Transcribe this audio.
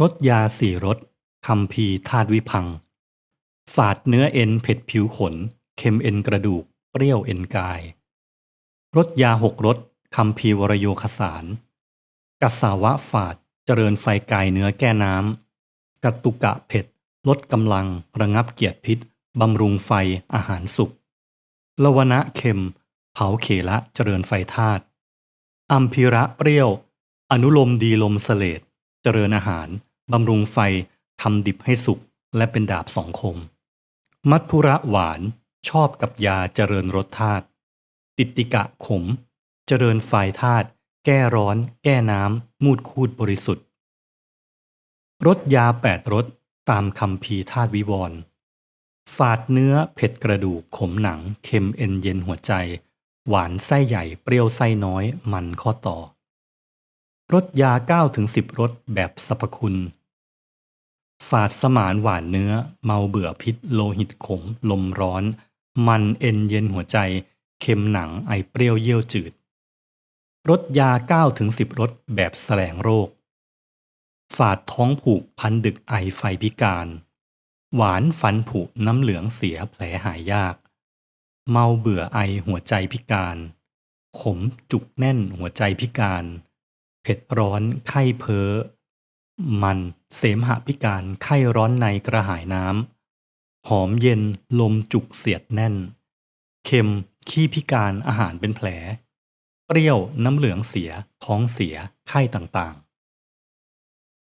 รสยาสี่รสคำพีธาตุวิพัง ฝาดเนื้อเอ็นเผ็ดผิวขน เค็มเอ็นกระดูก เปรี้ยวเอ็นกาย รสยาหกรสคำพีวรโยคสารกัสสาวะฝาดเจริญไฟกายเนื้อแก้น้ำกัตตุกะเผ็ด ลดกำลัง ระงับเกียรติพิษ บำรุงไฟอาหารสุกลวนะเค็ม เผาเขละเจริญไฟธาตุอัมพิระเปรี้ยว อนุลมดีลมเสลด เจริญอาหาร บำรุงไฟทำดิบให้สุกและเป็นดาบสองคม มัทุระหวานชอบกับยาเจริญรสธาตุติติกะขม เจริญไฟธาตุแก้ร้อน แก้น้ำมูดคูดบริสุทธิ์รสยาแปดรสตามคำพีธาตุวิวรณ์ฝาดเนื้อเผ็ดกระดูกขมหนัง เค็มเอ็นเย็นหัวใจ หวานไส้ใหญ่เปรี้ยวไส้น้อยมันข้อต่อ รสยา9ถึง10 รสแบบสรรพคุณ ฝาดสมานหวานเนื้อ เมาเบื่อพิษ โลหิตขม ลมร้อน มันเอ็นเย็นหัวใจ เค็มหนังไอเปรี้ยวเยี่ยวจืด รสยา9ถึง10 รสแบบแสลงโรค ฝาดท้องผูกพันดึกไอไฟพิการ หวานฟันผุน้ำเหลืองเสียแผลหายยาก เมาเบื่อไอหัวใจพิการ ขมจุกแน่นหัวใจพิการ เผ็ดร้อนไข้เพ้อ มัน เสมหะพิการไข้ร้อนในกระหายน้ำ หอมเย็นลมจุกเสียดแน่น เค็ม ขี้พิการอาหารเป็นแผล เปรี้ยวน้ำเหลืองเสีย ท้องเสีย ไข้ต่างๆ